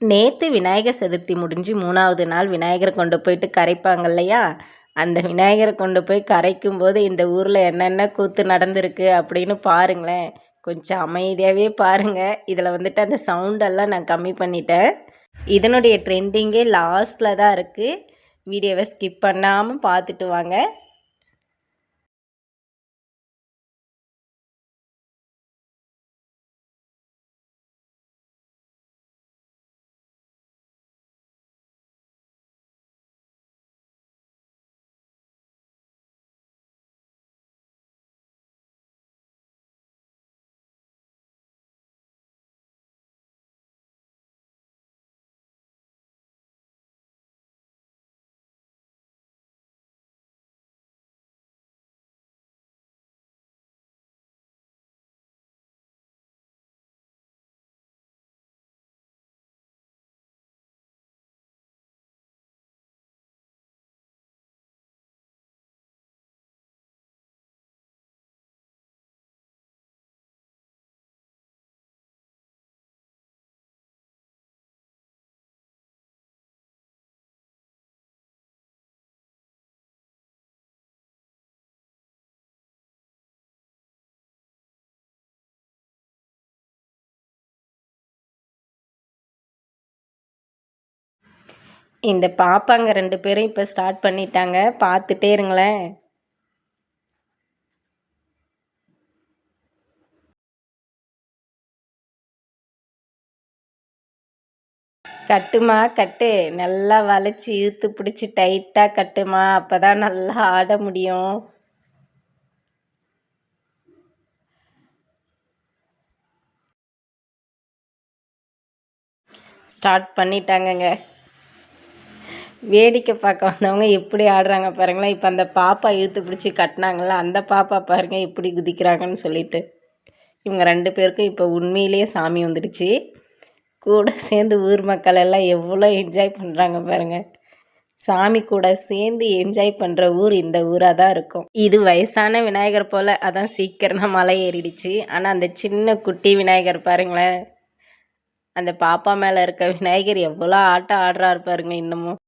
நேற்று விநாயகர் சதுர்த்தி முடிஞ்சு மூணாவது நாள் விநாயகரை கொண்டு போயிட்டு கரைப்பாங்க இல்லையா? அந்த விநாயகரை கொண்டு போய் கரைக்கும் போது இந்த ஊரில் என்னென்ன கூத்து நடந்திருக்கு அப்படின்னு பாருங்களேன். கொஞ்சம் அமைதியாகவே பாருங்கள் இதில் வந்துட்டு அந்த சவுண்டெல்லாம் நான் கம்மி பண்ணிட்டேன். இதனுடைய ட்ரெண்டிங்கே லாஸ்ட்டில் தான் இருக்குது வீடியோவை ஸ்கிப் பண்ணாமல் பார்த்துட்டு வாங்க. இந்த பாப்பாங்க ரெண்டு பேரும் இப்போ ஸ்டார்ட் பண்ணிட்டாங்க. பார்த்துட்டே இருங்களேன். கட்டுமா கட்டு. நல்லா வளைச்சி இழுத்து பிடிச்சி டைட்டாக கட்டுமா. அப்போ தான் நல்லா ஆட முடியும். ஸ்டார்ட் பண்ணிட்டாங்கங்க. வேடிக்கை பார்க்க வந்தவங்க எப்படி ஆடுறாங்க பாருங்களேன். இப்போ அந்த பாப்பா இழுத்து பிடிச்சி கட்டினாங்கள அந்த பாப்பா பாருங்கள் எப்படி குதிக்கிறாங்கன்னு சொல்லிட்டு. இவங்க ரெண்டு பேருக்கும் இப்போ உண்மையிலேயே சாமி வந்துடுச்சு. கூட சேர்ந்து ஊர் மக்கள் எல்லாம் எவ்வளோ என்ஜாய் பண்ணுறாங்க பாருங்கள் சாமி கூட சேர்ந்து என்ஜாய் பண்ணுற ஊர் இந்த ஊராக தான் இருக்கும். இது வயசான விநாயகர் போல் அதான் சீக்கிரமாக மலை ஏறிடுச்சு. ஆனால் அந்த சின்ன குட்டி விநாயகர் பாருங்களேன். அந்த பாப்பா மேலே இருக்க விநாயகர் எவ்வளோ ஆட்டம் ஆடுறாரு பாருங்க இன்னமும்.